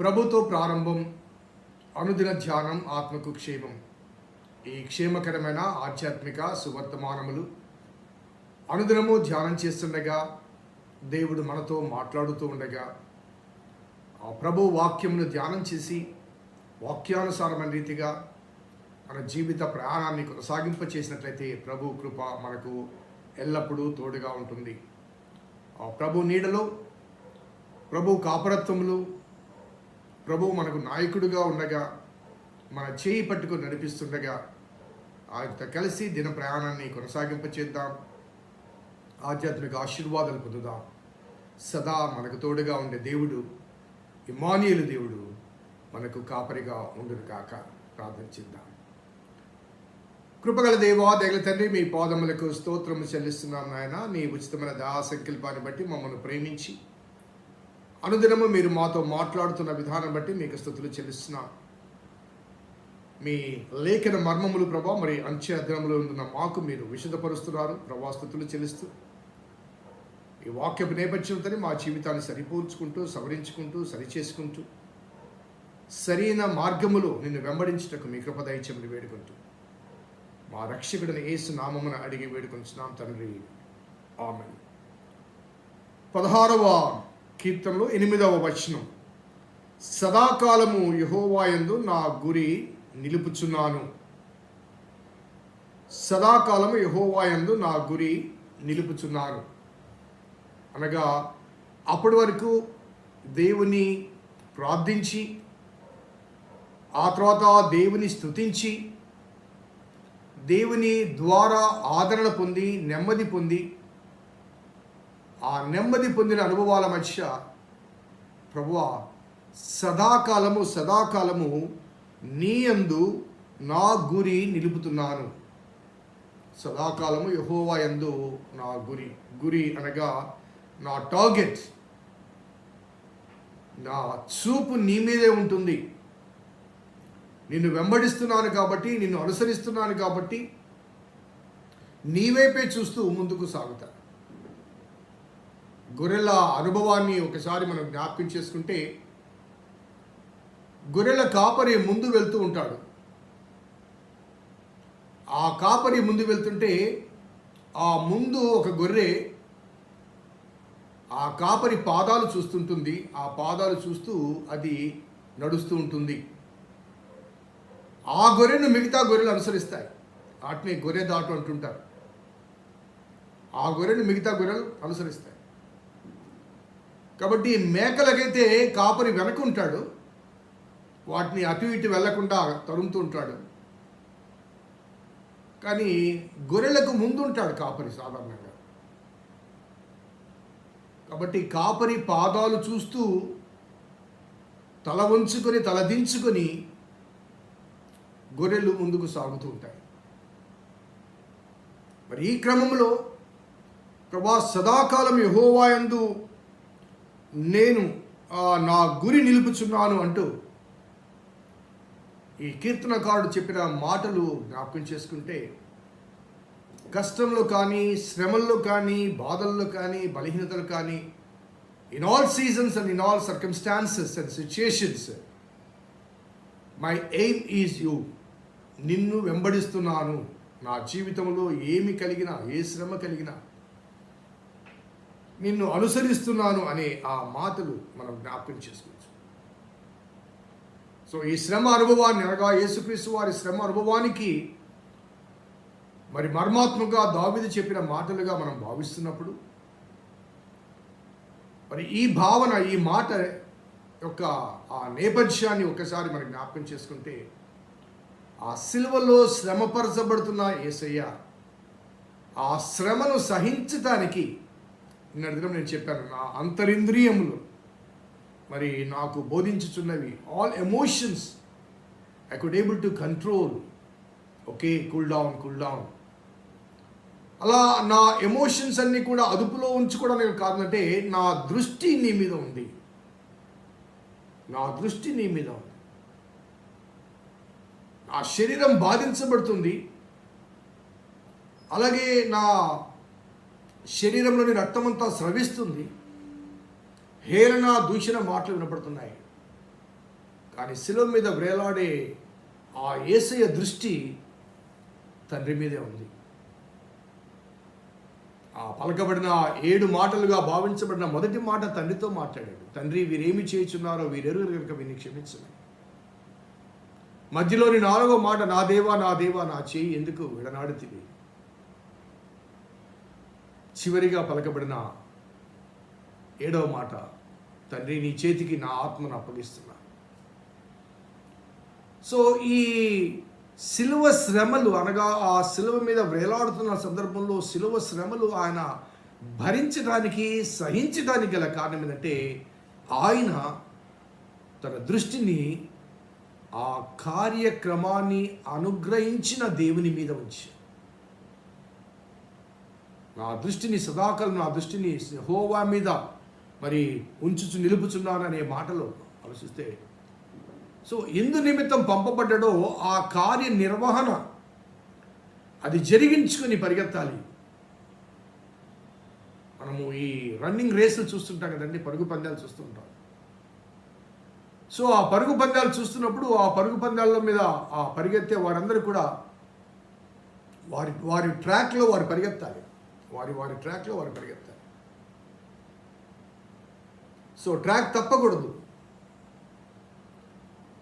ప్రభుతో ప్రారంభం అనుదిన ధ్యానం ఆత్మకు క్షేమం ఈ క్షేమకరమైన ఆధ్యాత్మిక సువర్తమానములు. అనుదినము ధ్యానం చేస్తుండగా దేవుడు మనతో మాట్లాడుతూ ఉండగా ఆ ప్రభు వాక్యమును ధ్యానం చేసి వాక్యానుసారమైన రీతిగా మన జీవిత ప్రయాణాన్ని కొనసాగింప చేసినట్లయితే ప్రభు కృప మనకు ఎల్లప్పుడూ తోడుగా ఉంటుంది. ఆ ప్రభు నీడలో ప్రభు కాపరత్వములు ప్రభు మనకు నాయకుడిగా ఉండగా మన చేయి పట్టుకుని నడిపిస్తుండగా ఆయనతో కలిసి దిన ప్రయాణాన్ని కొనసాగింపచేద్దాం. ఆధ్యాత్మిక ఆశీర్వాదాలు పొందుదాం. సదా మనకు తోడుగా ఉండే దేవుడు ఇమానియులు దేవుడు మనకు కాపరిగా ఉండును కాక ప్రార్థన చేద్దాం. కృపగల దేవా దగల తండ్రి మీ పాదములకు స్తోత్రము చెల్లిస్తున్నాం నాయన. నీ ఉచితమైన దయా సంకల్పాన్ని బట్టి మమ్మల్ని ప్రేమించి అనుదినము మీరు మాతో మాట్లాడుతున్న విధానం బట్టి మీకు స్థుతులు చెల్లిస్తున్నాం. మీ లేఖన మర్మములు ప్రభా మరి అంచె అధ్యయనంలో ఉన్న మాకు మీరు విశదపరుస్తున్నారు ప్రభా స్థుతులు చెల్లిస్తూ ఈ వాక్యపు నేపథ్యంతో మా జీవితాన్ని సరిపోల్చుకుంటూ సవరించుకుంటూ సరిచేసుకుంటూ సరైన మార్గములో నిన్ను వెంబడించుటకు మీ కృపదైత్యములు వేడుకుంటూ మా రక్షకుడిని ఏసు నామమున అడిగి వేడుకొంచున్నాం తండ్రి. ఆమె పదహారవ కీర్తనలో ఎనిమిదవ వచనం. సదాకాలము యహోవాయందు నా గురి నిలుపుచున్నాను. సదాకాలము యహోవాయందు నా గురి నిలుపుచున్నాను. అనగా అప్పటి వరకు దేవుని ప్రార్థించి ఆ తర్వాత దేవుని స్తుతించి దేవుని ద్వారా ఆదరణ పొంది నెమ్మది పొంది ఆ నెమ్మది పొందిన అనుభవాల మధ్య ప్రభువ సదాకాలము సదాకాలము నీ యందు నా గురి నిలుపుతున్నాను. సదాకాలము యహోవా యందు నా గురి గురి అనగా నా టార్గెట్. నా చూపు నీ మీదే ఉంటుంది. నిన్ను వెంబడిస్తున్నాను కాబట్టి నిన్ను అనుసరిస్తున్నాను కాబట్టి నీవైపే చూస్తూ ముందుకు సాగుతా. గొర్రెల అనుభవాన్ని ఒకసారి మనం జ్ఞాపకం చేసుకుంటే గొర్రెల కాపరి ముందు వెళ్తూ ఉంటాడు. ఆ కాపరి ముందు వెళ్తుంటే ఆ ముందు ఒక గొర్రె ఆ కాపరి పాదాలు చూస్తుంటుంది. ఆ పాదాలు చూస్తూ అది నడుస్తూ ఉంటుంది. ఆ గొర్రెను మిగతా గొర్రెలు అనుసరిస్తాయి. వాటిని గొర్రె దాటు అంటుంటారు. ఆ గొర్రెను మిగతా గొర్రెలు అనుసరిస్తాయి. కాబట్టి మేకలకైతే కాపరి వెనక ఉంటాడు వాటిని అటు ఇటు వెళ్ళకుండా తరుముతూ ఉంటాడు. కానీ గొర్రెలకు ముందు ఉంటాడు కాపరి సాధారణంగా. కాబట్టి కాపరి పాదాలు చూస్తూ తల వంచుకొని తల దించుకొని గొర్రెలు ముందుకు సాగుతూ ఉంటాయి. మరి ఈ క్రమంలో ప్రభా సదాకాలం యహోవాయందు నేను నా గురి నిలుపుచున్నాను అంటూ ఈ కీర్తనకారుడు చెప్పిన మాటలు జ్ఞాపకం చేసుకుంటే కష్టంలో కానీ శ్రమల్లో కానీ బాధల్లో కానీ బలహీనతలు కానీ in all seasons and in all circumstances and situations my aim is you నిన్ను వెంబడిస్తున్నాను. నా జీవితంలో ఏమి కలిగినా ఏ శ్రమ కలిగినా నిన్ను అనుసరిస్తున్నాను అనే ఆ మాటలు మనం జ్ఞాపకం చేసుకోవచ్చు. సో ఈ శ్రమ అనుభవాన్ని అనగా యేసుక్రీస్తు వారి శ్రమ అనుభవానికి మరి మర్మాత్మగా దావిది చెప్పిన మాటలుగా మనం భావిస్తున్నప్పుడు మరి ఈ భావన ఈ మాట యొక్క ఆ నేపథ్యాన్ని ఒకసారి మనం జ్ఞాపకం చేసుకుంటే ఆ సిల్వలో శ్రమపరచబడుతున్న యేసయ్య ఆ శ్రమను సహించటానికి నిన్న దినం నేను చెప్పాను నా అంతరింద్రియములు మరి నాకు బోధించుచున్నవి all emotions I could able to control okay cool down cool down అలా నా ఎమోషన్స్ అన్నీ కూడా అదుపులో ఉంచుకోవడానికి కాదంటే నా దృష్టి నీ మీద ఉంది. నా దృష్టి నీ మీద ఉంది. నా శరీరం బాధించబడుతుంది. అలాగే నా శరీరంలోని రక్తమంతా స్రవిస్తుంది. హేళన దూషణ మాటలు వినపడుతున్నాయి. కానీ శిలువ మీద వేలాడే ఆ ఏసయ దృష్టి తండ్రి మీదే ఉంది. ఆ పలకబడిన ఏడు మాటలుగా భావించబడిన మొదటి మాట తండ్రితో మాట్లాడాడు. తండ్రి వీరేమి చేయుచున్నారో వీరెరువురు కనుక వీరిని క్షమించమని. మధ్యలోని నాలుగో మాట నా దేవా నా దేవా నా చేయి ఎందుకు విడనాడుతుంది చివరిగా పలకబడిన ఏడవ మాట తండ్రి నీ చేతికి నా ఆత్మను అప్పగిస్తున్నా. సో ఈ సిలువ శ్రమలు అనగా ఆ సిలువ మీద వేలాడుతున్న సందర్భంలో సిలువ శ్రమలు ఆయన భరించడానికి సహించడానికి గల కారణం ఏంటంటే ఆయన తన దృష్టిని ఆ కార్యక్రమాన్ని అనుగ్రహించిన దేవుని మీద ఉంచి నా దృష్టిని సదాకాలం నా దృష్టిని హోవా మీద మరి ఉంచుచు నిలుపుచున్నాననే మాటలో ఆలోచిస్తే సో ఎందు నిమిత్తం పంపబడ్డాడో ఆ కార్య నిర్వహణ అది జరిగించుకొని పరిగెత్తాలి. మనము ఈ రన్నింగ్ రేసులు చూస్తుంటాం కదండి పరుగు పందాలు చూస్తుంటాం. సో ఆ పరుగు పందాలు చూస్తున్నప్పుడు ఆ పరుగు పందాల మీద ఆ పరిగెత్తే వారందరూ కూడా వారి వారి ట్రాక్లో వారు పరిగెత్తాలి. వారి వారి ట్రాక్లో వారు పరిగెత్తారు. So track తప్పకూడదు.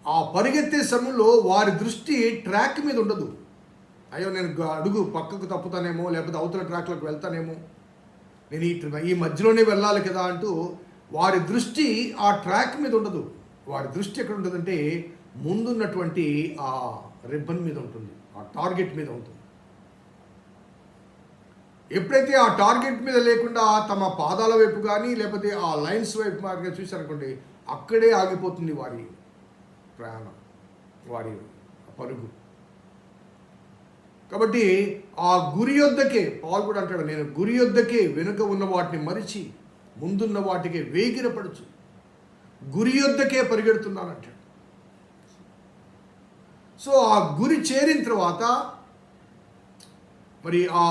ఆ పరిగెత్తే సమయంలో వారి దృష్టి ట్రాక్ మీద ఉండదు. అయ్యో నేను అడుగు పక్కకు తప్పుతానేమో లేకపోతే అవతల ట్రాక్లోకి వెళ్తానేమో నేను ఈ ఈ మధ్యలోనే వెళ్ళాలి కదా అంటూ వారి దృష్టి ఆ ట్రాక్ మీద ఉండదు. వారి దృష్టి ఎక్కడ ఉంటుందంటే ముందున్నటువంటి ఆ రిబ్బన్ మీద ఉంటుంది. ఆ టార్గెట్ మీద ఉంటుంది. ఎప్పుడైతే ఆ టార్గెట్ మీద లేకుండా తమ పాదాల వైపు కానీ లేకపోతే ఆ లైన్స్ వైపు మార్గా చూశారనుకోండి అక్కడే ఆగిపోతుంది వారి ప్రయాణం వారి పరుగు. కాబట్టి ఆ గురి యొద్దకే పాల్ కూడా అంటాడు నేను గురి యొద్దకే వెనుక ఉన్న వాటిని మరిచి ముందున్న వాటికి వేగిరపడుచు. గురి యొద్దకే పరిగెడుతున్నాను అంటాడు సో ఆ గురి చేరిన తర్వాత మరి ఆ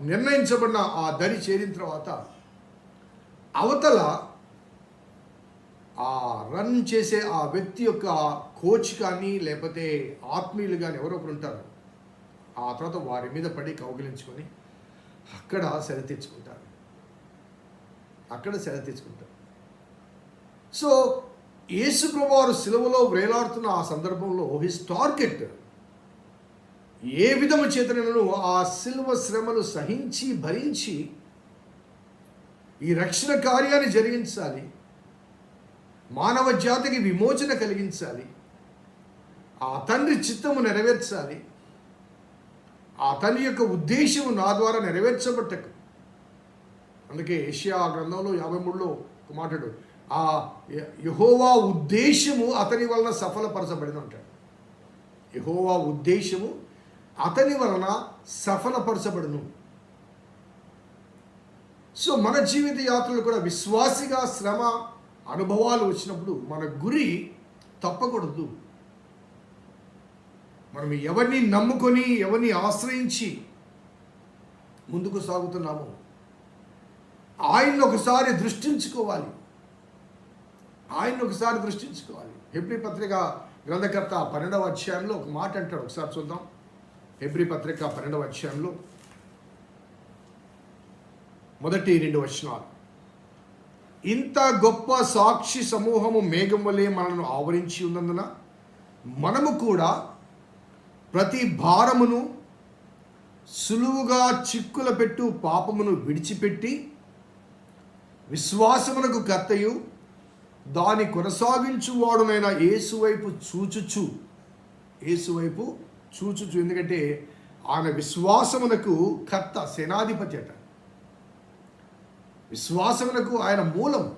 నిర్ణయించబడిన ఆ దరి చేరిన తర్వాత అవతల ఆ రన్ చేసే ఆ వ్యక్తి యొక్క కోచ్ కానీ లేకపోతే ఆత్మీయులు కానీ ఎవరో ఒకరు ఉంటారు. ఆ తర్వాత వారి మీద పడి కౌగిలించుకొని అక్కడ సెల తెచ్చుకుంటారు అక్కడ సెల తెచ్చుకుంటారు సో యేసు ప్రభువారు సిలువలో వేలాడుతున్న ఆ సందర్భంలో హిస్ టార్గెట్ ఏ విధము చేతనను ఆ శిల్వ శ్రమలు సహించి భరించి ఈ రక్షణ కార్యాన్ని జరిగించాలి. మానవ జాతికి విమోచన కలిగించాలి. ఆ తండ్రి చిత్తము నెరవేర్చాలి. ఆ తండ్రి యొక్క ఉద్దేశము నా ద్వారా నెరవేర్చబట్టకు. అందుకే ఏషియా గ్రంథంలో యాభై మూడులో ఒక మాట్లాడు ఆ యహోవా ఉద్దేశము అతని వలన సఫలపరచబడింది అంటాడు. యహోవా ఉద్దేశము అతని వలన సఫలపరచబడును. సో మన జీవిత యాత్రలు కూడా విశ్వాసిగా శ్రమ అనుభవాలు వచ్చినప్పుడు మన గురి తప్పకూడదు. మనం ఎవరిని నమ్ముకొని ఎవరిని ఆశ్రయించి ముందుకు సాగుతున్నామో ఆయన్ని ఒకసారి దృష్టించుకోవాలి. ఆయన్ని ఒకసారి దృష్టించుకోవాలి. హెబ్రి పత్రిక గ్రంథకర్త పన్నెండవ అధ్యాయంలో ఒక మాట అంటాడు. ఒకసారి చూద్దాం. హెబ్రి పత్రిక పన్నెండవ అధ్యాయంలో మొదటి రెండు వచనాలు. ఇంత గొప్ప సాక్షి సమూహము మేఘం వలె మనను ఆవరించి ఉన్నందున మనము కూడా ప్రతి భారమును సులువుగా చిక్కుల పెట్టు పాపమును విడిచిపెట్టి విశ్వాసమునకు కర్తయు దాని కొనసాగించువాడునైన యేసువైపు చూచుచు. ఏసువైపు చూచుచు ఎందుకంటే ఆయన విశ్వాసమునకు కర్త సేనాధిపతి అట. విశ్వాసమునకు ఆయన మూలం.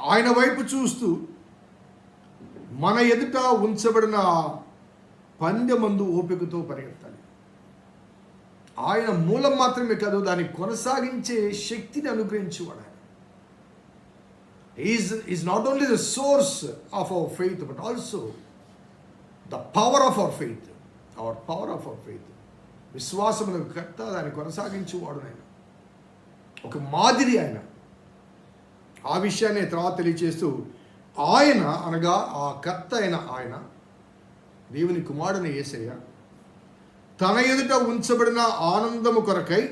ఆయన వైపు చూస్తూ మన ఎదుట ఉంచబడిన పందెమందు ఓపికతో పరిగెత్తాలి. ఆయన మూలం మాత్రమే కాదు దాన్ని కొనసాగించే శక్తిని అనుగ్రహించేవాడు ఆయన. Is is not only the source of our faith but also the power of our faith our power of our faith విశ్వాసములకు కర్త దాన్ని కొనసాగించేవాడు ఆయన. ఒక మాదిరి ఆయన. ఆ విషయాన్ని తర్వాత తెలియచేస్తూ ఆయన అనగా ఆ కర్త అయిన ఆయన దేవుని కుమారుని యేసయ్య తన ఎదుట ఉంచబడిన ఆనందము కొరకై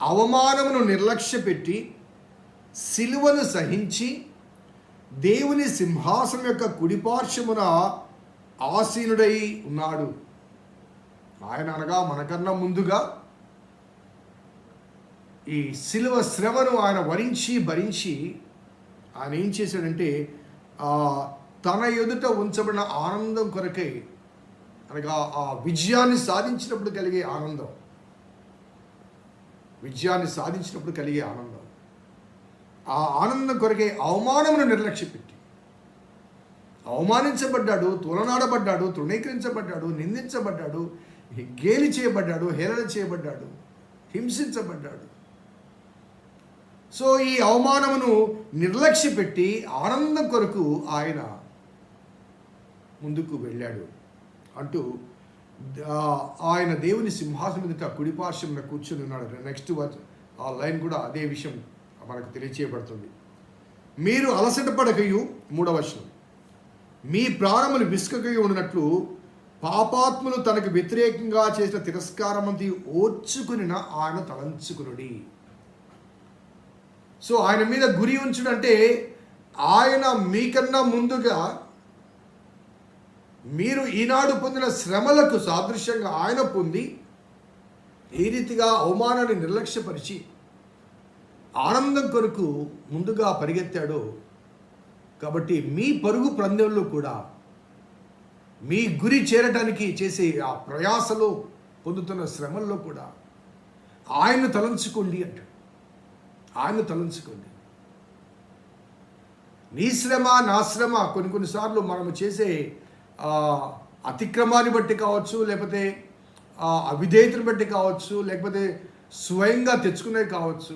అవమానమును నిర్లక్ష్యపెట్టి సిలువను సహించి దేవుని సింహాసనం యొక్క కుడిపార్శ్వమున ఆసీనుడై ఉన్నాడు. ఆయన అనగా మనకన్నా ముందుగా ఈ సిలువ శ్రమను ఆయన వరించి భరించి ఆయన ఏం చేశాడంటే తన ఎదుట ఉంచబడిన ఆనందం కొరకై అనగా ఆ విజయాన్ని సాధించినప్పుడు కలిగే ఆనందం. విజయాన్ని సాధించినప్పుడు కలిగే ఆనందం. ఆ ఆనందం కొరకే అవమానమును నిర్లక్ష్యపెట్టి అవమానించబడ్డాడు తోలనాడబడ్డాడు తృణీకరించబడ్డాడు నిందించబడ్డాడు గేలి చేయబడ్డాడు హేళన చేయబడ్డాడు హింసించబడ్డాడు. సో ఈ అవమానమును నిర్లక్ష్యపెట్టి ఆనందం కొరకు ఆయన ముందుకు వెళ్ళాడు. అంటూ ఆయన దేవుని సింహాసనం మీద కుడిపార్శ్వంలో కూర్చొని ఉన్నాడు. నెక్స్ట్ ఆ లైన్ కూడా అదే విషయం మనకు తెలియచేయబడుతుంది. మీరు అలసట పడకయు మూడవ మీ ప్రాణములు విసుకకయు ఉన్నట్లు పాపాత్ములు తనకు వ్యతిరేకంగా చేసిన తిరస్కారమంతి ఓర్చుకునిన ఆయన తలంచుకునుడి. సో ఆయన మీద గురి ఉంచుడంటే ఆయన మీకన్నా ముందుగా మీరు ఈనాడు పొందిన శ్రమలకు సాదృశ్యంగా ఆయన పొంది ఏ రీతిగా అవమానాన్ని నిర్లక్ష్యపరిచి ఆనందం కొరకు ముందుగా పరిగెత్తాడో కాబట్టి మీ పరుగు పందెంలో కూడా మీ గురి చేరటానికి చేసే ఆ ప్రయాసలో పొందుతున్న శ్రమల్లో కూడా ఆయన్ను తలంచుకోండి అంటాడు. ఆయన తలంచుకోండి. నీ శ్రమ నా శ్రమ కొన్ని కొన్నిసార్లు మనము చేసే అతిక్రమాన్ని బట్టి కావచ్చు లేకపోతే అవిధేయతను బట్టి కావచ్చు లేకపోతే స్వయంగా తెచ్చుకునేవి కావచ్చు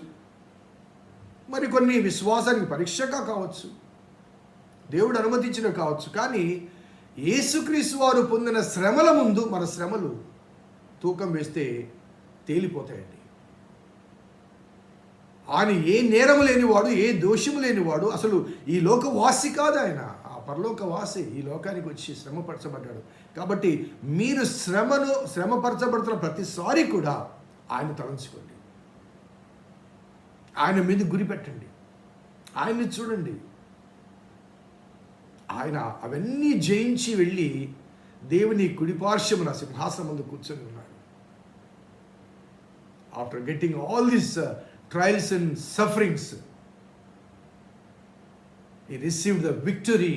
మరి కొన్ని విశ్వాసానికి పరీక్షగా కావచ్చు దేవుడు అనుమతించినవి కావచ్చు కానీ యేసుక్రీస్తు వారు పొందిన శ్రమల ముందు మన శ్రమలు తూకం వేస్తే తేలిపోతాయండి. ఆయన ఏ నేరం లేనివాడు ఏ దోషము లేనివాడు అసలు ఈ లోక వాసి కాదు ఆయన. ఆ పరలోక వాసి ఈ లోకానికి వచ్చి శ్రమపరచబడ్డాడు. కాబట్టి మీరు శ్రమను శ్రమపరచబడుతున్న ప్రతిసారి కూడా ఆయన తలంచుకోండి. ఆయన మీద గురి పెట్టండి. ఆయన్ని చూడండి. ఆయన అవన్నీ జయించి వెళ్ళి దేవుని కుడిపార్శ్వమున సింహాసనం ముందు కూర్చొని ఉన్నాడు. After getting all this trials and sufferings he received the victory.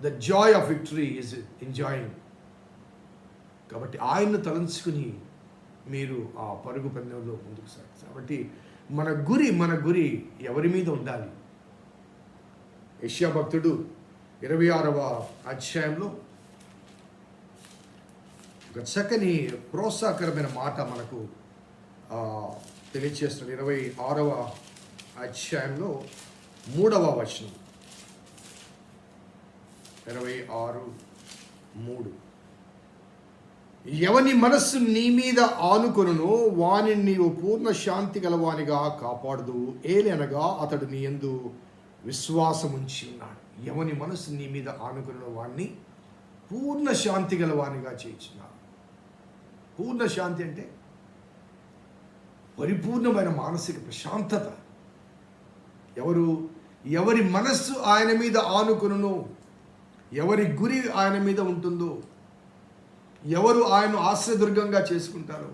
The joy of victory is enjoying. కాబట్టి ఆయన్ను తలంచుకుని మీరు ఆ పరుగు పందెంలో ముందుకు సాగు కాబట్టి మన గురి మన గురి ఎవరి మీద ఉండాలి? యష్యా భక్తుడు ఇరవై ఆరవ అధ్యాయంలో ఒక చక్కని ప్రోత్సాహకరమైన మాట మనకు తెలియచేస్తున్న ఇరవై ఆరవ అధ్యాయంలో మూడవ వచనం. ఇరవై ఆరు మూడు. ఎవని మనస్సు నీ మీద ఆనుకొనును వాని నీవు పూర్ణ శాంతి గలవానిగా కాపాడదు ఏలనగా అతడు నీ యందు విశ్వాసముంచి ఉన్నాడు. ఎవని మనసు నీ మీద ఆనుకున్న వాణ్ణి పూర్ణ శాంతి గల గలవానిగా చేయించిన పూర్ణ శాంతి అంటే పరిపూర్ణమైన మానసిక ప్రశాంతత. ఎవరు ఎవరి మనస్సు ఆయన మీద ఆనుకును ఎవరి గురి ఆయన మీద ఉంటుందో ఎవరు ఆయన ఆశ్రయదుర్గంగా చేసుకుంటారో.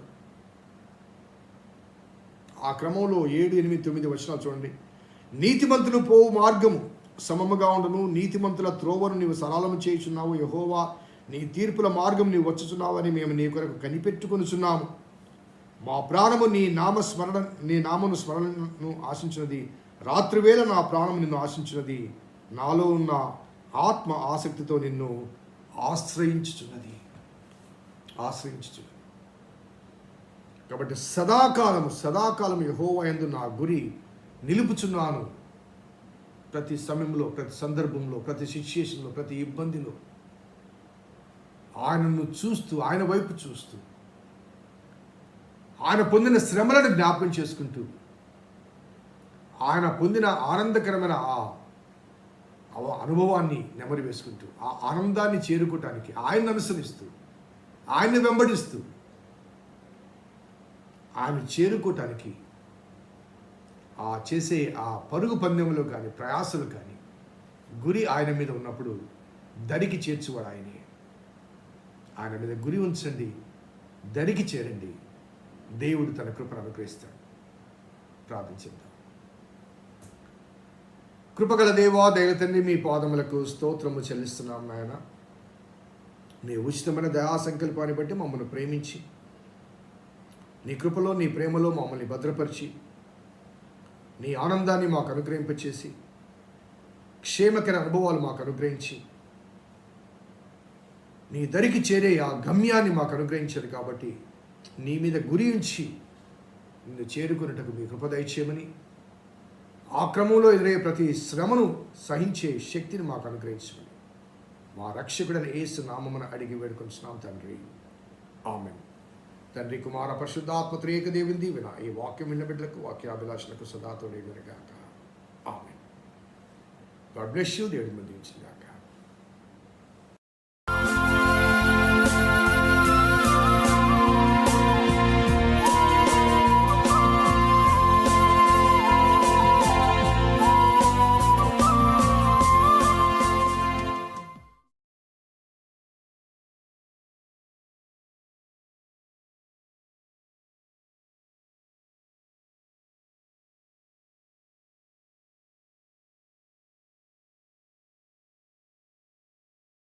ఆ క్రమంలో ఏడు ఎనిమిది తొమ్మిది వచనాలు చూడండి. నీతిమంతులు పోవు మార్గము. సమముగా ఉండను. నీతిమంతుల త్రోవను నీవు సరళము చేయుచున్నావు. యహోవా నీ తీర్పుల మార్గం నీవు వచ్చుచున్నావని మేము నీ కొరకు కనిపెట్టుకొనిచున్నాము మా ప్రాణము నీ నామ స్మరణ నీ నామను స్మరణను ఆశించినది. రాత్రివేళ నా ప్రాణము నిన్ను ఆశించినది. నాలో ఉన్న ఆత్మ ఆసక్తితో నిన్ను ఆశ్రయించుచున్నది. ఆశ్రయించుచున్నది. కాబట్టి సదాకాలము సదాకాలం యహోవా యందు నా గురి నిలుపుచున్నాను. ప్రతి సమయంలో ప్రతి సందర్భంలో ప్రతి సిచ్యుయేషన్లో ప్రతి ఇబ్బందిలో ఆయనను చూస్తూ ఆయన వైపు చూస్తూ ఆయన పొందిన శ్రమలను జ్ఞాపకం చేసుకుంటూ ఆయన పొందిన ఆనందకరమైన ఆ అనుభవాన్ని నెమరు వేసుకుంటూ ఆ ఆనందాన్ని చేరుకోవటానికి ఆయన్ని అనుసరిస్తూ ఆయన్ని వెంబడిస్తూ ఆయన చేరుకోవటానికి ఆ చేసే ఆ పరుగు పందెంలో కానీ ప్రయాసలు కానీ గురి ఆయన మీద ఉన్నప్పుడు దరికి చేర్చువాడు ఆయనే. ఆయన మీద గురి ఉంచండి దరికి చేరండి. దేవుడు తన కృపను అనుగ్రహిస్తాడు. ప్రార్థించేద్దాం. కృపగల దేవా దైవతండి మీ పాదములకు స్తోత్రము చెల్లిస్తున్నాం నాయన. నీ ఉచితమైన దయా సంకల్పాన్ని బట్టి మమ్మల్ని ప్రేమించి నీ కృపలో నీ ప్రేమలో మమ్మల్ని భద్రపరిచి నీ ఆనందాన్ని మాకు అనుగ్రహింపచేసి క్షేమకర అనుభవాలు మాకు అనుగ్రహించి నీ దరికి చేరే ఆ గమ్యాన్ని మాకు అనుగ్రహించారు కాబట్టి నీ మీద గురి ఉంచి నిన్ను చేరుకున్నట్టుకు మీ కృప దయచేయమని ఆ క్రమంలో ఎదురయ్యే ప్రతి శ్రమను సహించే శక్తిని మాకు అనుగ్రహించమని మా రక్షకుడని ఏసు నామమున అడిగి వేడుకొంచున్నాం తండ్రి. ఆమెను. తండ్రి కుమార పరిశుద్ధాత్మ త్రేక దేవుని. దీవెన ఈ వాక్యం విన్న బిడ్డలకు వాక్యాభిలాషులకు సదాతో గాక. ఆమె గాడ్ బ్లెస్ యూ దేవుడి మందించిన